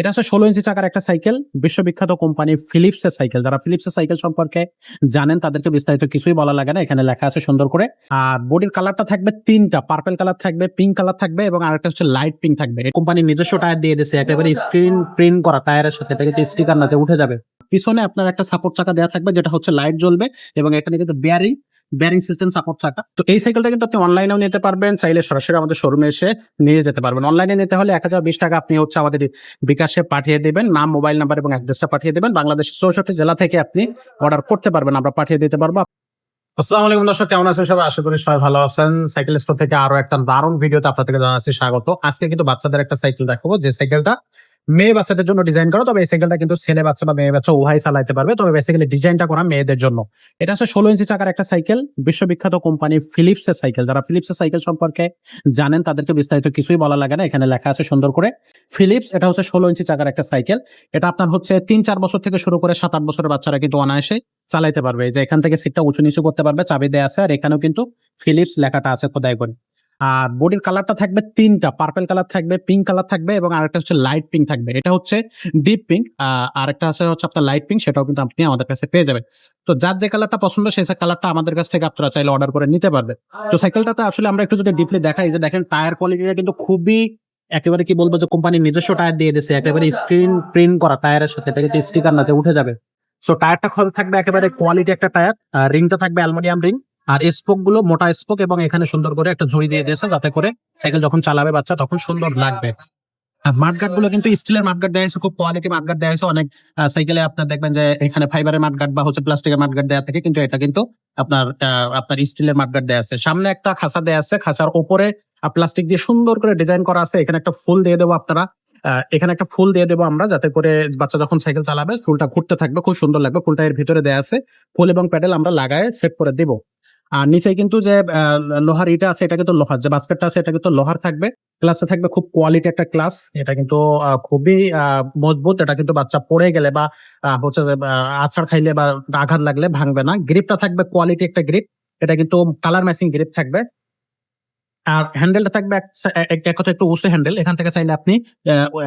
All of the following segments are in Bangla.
এটা হচ্ছে ষোলো ইঞ্চি চাকার একটা সাইকেল, বিশ্ববিখ্যাত কোম্পানি ফিলিপসের সাইকেল। যারা ফিলিপসের সাইকেল সম্পর্কে জানেন, তাদেরকে বিস্তারিত কিছুই বলা লাগে না, এখানে লেখা আছে সুন্দর করে। আর বডির কালারটা থাকবে তিনটা পার্পল কালার থাকবে পিঙ্ক কালার থাকবে এবং আরেকটা হচ্ছে লাইট পিঙ্ক থাকবে। কোম্পানির নিজস্ব টায়ার দিয়ে দিয়েছে, একেবারে স্ক্রিন প্রিন্ট করা টায়ারের সাথে এটা কিন্তু স্টিকার না যে উঠে যাবে। পিছনে আপনার একটা সাপোর্ট চাকা দেওয়া থাকবে, যেটা হচ্ছে লাইট জ্বলবে এবং এখানে কিন্তু বেয়ারিং বেয়ারিং সিস্টেম সাপোর্ট চাকা তো এই সাইকেলটা কিন্তু আপনি অনলাইনেও নিতে পারবেন, চাইলে সরাসরি আমাদের শোরুমে এসে নিয়ে যেতে পারবেন। অনলাইনে নিতে হলে এক হাজার বিশ টাকা আপনি হচ্ছে আমাদের বিকাশে পাঠিয়ে দেবেন, নাম মোবাইল নাম্বার এবং অ্যাড্রেসটা পাঠিয়ে দেবেন। বাংলাদেশের চৌষট্টি জেলা থেকে আপনি অর্ডার করতে পারবেন, আমরা পাঠিয়ে দিতে পারব। আসসালামু আলাইকুম দর্শক, কেমন আছেন সবাই? আশা করি সবাই ভালো আছেন। সাইকেল স্টোর থেকে আরও একটা দারুণ ভিডিওতে আপনাদেরকে জানাচ্ছি স্বাগত। আজকে কিন্তু বাচ্চাদের একটা সাইকেল দেখাবো। যে সাইকেলটা মেয়ে বাচ্চাদের জন্য ডিজাইন করা, তবে এই সাইকেলটা কিন্তু ছেলে বাচ্চা বা মেয়ে বাচ্চা উভয় চালাইতে পারবে। তবে বেসিক্যালি ডিজাইনটা করা মেয়েদের জন্য। এটা হচ্ছে ষোলো ইঞ্চি চাকার একটা সাইকেল বিশ্ববিখ্যাত কোম্পানি ফিলিপসের সাইকেল যারা ফিলিপসের সাইকেল সম্পর্কে জানেন, তাদেরকে বিস্তারিত কিছুই বলা লাগে না, এখানে লেখা আছে সুন্দর করে। ফিলিপস এটা হচ্ছে ষোলো ইঞ্চি চাকার একটা সাইকেল এটা আপনার হচ্ছে তিন চার বছর থেকে শুরু করে সাত আট বছরের বাচ্চারা কিন্তু অনায়াসে চালাইতে পারবে। যে এখান থেকে সিটটা উঁচু নিচু করতে পারবে, চাবি দেওয়া আছে, আর এখানেও কিন্তু ফিলিপস লেখাটা আছে খোদাই করে। আর বডির কালারটা থাকবে তিনটা। পার্পেল কালার থাকবে পিঙ্ক কালার থাকবে এবং আরেকটা হচ্ছে লাইট পিঙ্ক থাকবে। এটা হচ্ছে ডিপ পিঙ্ক আর একটা আছে হচ্ছে আপনার লাইট পিঙ্ক সেটাও কিন্তু আপনি আমাদের কাছে পেয়ে যাবেন। তো যার যে কালারটা পছন্দ সেই কালারটা আমাদের কাছ থেকে আপনারা চাইলে অর্ডার করে নিতে পারবেন তো সাইকেলটাতে আসলে আমরা একটু যদি ডিপলি দেখাই যে দেখেন টায়ার কোয়ালিটিটা কিন্তু খুবই একেবারে কি বলব যে কোম্পানির নিজস্ব টায়ার দিয়ে দিয়েছে একেবারে স্ক্রিন প্রিন্ট করা টায়ারের সাথে, এটা কিন্তু স্টিকার না যে উঠে যাবে। সো টায়ারটা খরচ থাকবে একেবারে কোয়ালিটি একটা টায়ার রিংটা থাকবে অ্যালুমিনিয়াম রিং আর স্পোকগুলো মোটা স্পোক এবং এখানে সুন্দর করে একটা ঝুড়ি দিয়ে দিয়েছে যাতে করে সাইকেল যখন চালাবে বাচ্চা তখন সুন্দর লাগবে। মাঠগার্ডগুলো কিন্তু স্টিলের মাঠগার্ড দেওয়া হয়েছে, খুব কোয়ালিটি মাঠগার্ড দেওয়া হয়েছে। অনেক সাইকেলে আপনার দেখবেন যে এখানে ফাইবারের মাঠগার্ড বা হচ্ছে প্লাস্টিকের মাঠগার্ড দেওয়া থাকে, কিন্তু এটা কিন্তু আপনার আপনার স্টিলের মাঠগার্ড দেওয়া আছে। সামনে একটা খাঁচা দেওয়া আছে, খাঁচার ওপরে প্লাস্টিক দিয়ে সুন্দর করে ডিজাইন করা আছে। এখানে একটা ফুল দিয়ে দেবো আপনারা এখানে একটা ফুল দিয়ে দেবো আমরা যাতে করে বাচ্চা যখন সাইকেল চালাবে, ফুলটা ঘুরতে থাকবে, খুব সুন্দর লাগবে। ফুলটা এর ভিতরে দেওয়া আছে। ফুল এবং প্যাডেল আমরা লাগায় সেট করে দেবো। আর নিচে কিন্তু যে লোহার ইটা আছে, এটা কিন্তু লোহার। যে বাস্কেটটা আছে, এটা কিন্তু লোহার থাকবে। ক্লাসে থাকবে খুব কোয়ালিটি একটা ক্লাস। এটা কিন্তু খুবই মজবুত। এটা কিন্তু বাচ্চা পড়ে গেলে বা হচ্ছে আছাড় খাইলে বা আঘাত লাগলে ভাঙবে না। গ্রিপটা থাকবে কোয়ালিটি একটা গ্রিপ এটা কিন্তু কালার ম্যাচিং গ্রিপ থাকবে। আর হ্যান্ডেলটা থাকবে এক কথা একটু উঁচু হ্যান্ডেল এখান থেকে চাইলে আপনি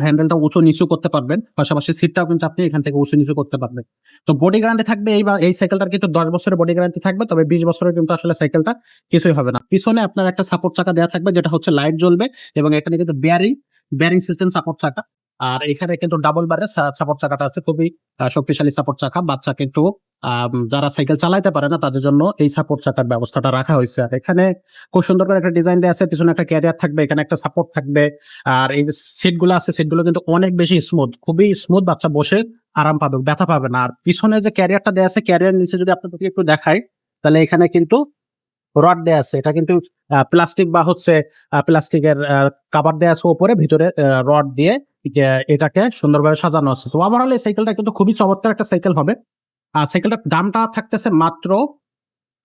হ্যান্ডেলটা উঁচু নিচু করতে পারবেন। পাশাপাশি সিটটাও কিন্তু আপনি এখান থেকে উঁচু নিচু করতে পারবেন। তো বডি গ্যারান্টি থাকবে এই এই সাইকেলটার কিন্তু দশ বছরের বডি গ্যারান্টি থাকবে, তবে বিশ বছরের কিন্তু আসলে সাইকেলটা কিছুই হবে না। পিছনে আপনার একটা সাপোর্ট চাকা দেওয়া থাকবে, যেটা হচ্ছে লাইট জ্বলবে এবং এখানে কিন্তু বেয়ারিং বেয়ারিং সিস্টেম সাপোর্ট চাকা। আর এখানে কিন্তু ডাবল বারে সাপোর্ট চাকাটা আছে। খুবই শক্তিশালী সাপোর্ট চাকা। বাচ্চা কিন্তু যারা সাইকেল চালাইতে পারে না, তাদের জন্য এই সাপোর্ট চাকার ব্যবস্থাটা রাখা হয়েছে। আর এখানে খুব সুন্দর করে একটা ডিজাইন দেওয়া আছে। পিছনে একটা ক্যারিয়ার থাকবে, এখানে একটা সাপোর্ট থাকবে। আর এই যে সিটগুলো আছে সিটগুলো কিন্তু অনেক বেশি স্মুথ খুবই স্মুথ বাচ্চা বসে আরাম পাবে, ব্যথা পাবে না। আর পিছনে যে ক্যারিয়ারটা দেওয়া আছে ক্যারিয়ার নিচে যদি আপনাদেরকে একটু দেখায় তাহলে এখানে কিন্তু রড দেওয়া আছে। এটা কিন্তু প্লাস্টিক বা হচ্ছে প্লাস্টিকের কাভার দেওয়া আছে ওপরে, ভিতরে রড দিয়ে এটাকে সুন্দরভাবে সাজানো আছে। তো ওভারঅল এই সাইকেলটা কিন্তু খুবই চমৎকার একটা সাইকেল হবে। আর সাইকেলটার দামটা থাকতেছে মাত্র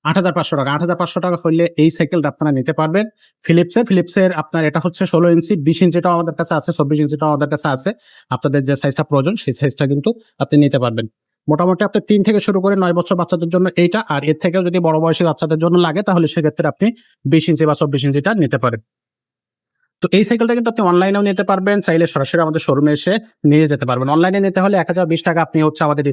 আট হাজার পাঁচশো টাকা। আট হাজার পাঁচশো টাকা হইলে এই সাইকেলটা আপনারা নিতে পারবেন। ফিলিপসের ফিলিপসের আপনার এটা হচ্ছে ষোলো ইঞ্চি, বিশ ইঞ্চিটাও আমাদের কাছে আছে, চব্বিশ ইঞ্চিটাও আমাদের কাছে আছে। আপনাদের যে সাইজটা প্রয়োজন, সেই সাইজটা কিন্তু আপনি নিতে পারবেন। মোটামুটি আপনার তিন থেকে শুরু করে নয় বছর বাচ্চাদের জন্য এইটা, আর এর থেকেও যদি বড় বয়সী বাচ্চাদের জন্য লাগে, তাহলে সেক্ষেত্রে আপনি বিশ ইঞ্চি বা চব্বিশ ইঞ্চিটা নিতে পারেন। তো এই সাইকেলটা কিন্তু আপনি অনলাইনেও নিতে পারবেন, চাইলে সরাসরি আমাদের শোরুমে এসে নিয়ে যেতে পারবেন। অনলাইনে নিতে হলে এক হাজার বিশ টাকা আপনি হচ্ছে আমাদের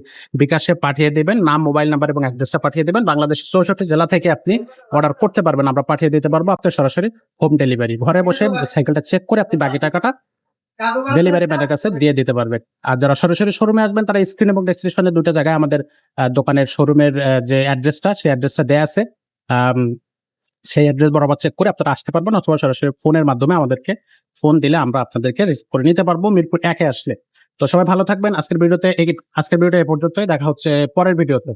বিকাশে পাঠিয়ে দেবেন, নাম মোবাইল নাম্বার এবং অ্যাড্রেসটা পাঠিয়ে দেবেন। বাংলাদেশের চৌষট্টি জেলা থেকে আপনি অর্ডার করতে পারবেন, আমরা পাঠিয়ে দিতে পারব, আপনার সরাসরি হোম ডেলিভারি ঘরে বসে সাইকেলটা চেক করে আপনি বাকি টাকাটা ডেলিভারি ম্যানের কাছে দিয়ে দিতে পারবে। আর যারা সরাসরি শোরুমে আসবেন তারা স্ক্রিন এবং ডেসক্রিপশনে দুটো জায়গায় আমাদের দোকানের শোরুমের যে অ্যাড্রেসটা সেই অ্যাড্রেসটা দেয়া আছে। সেই অ্যাড্রেস বরাবর চেক করে আপনারা আসতে পারবেন অথবা সরাসরি ফোনের মাধ্যমে আমাদেরকে ফোন দিলে আমরা আপনাদেরকে রিসিভ করে নিতে পারব মিরপুর একে আসলে। তো সবাই ভালো থাকবেন। আজকের ভিডিওতে আজকের ভিডিওটা এ পর্যন্তই। দেখা হচ্ছে পরের ভিডিওতে।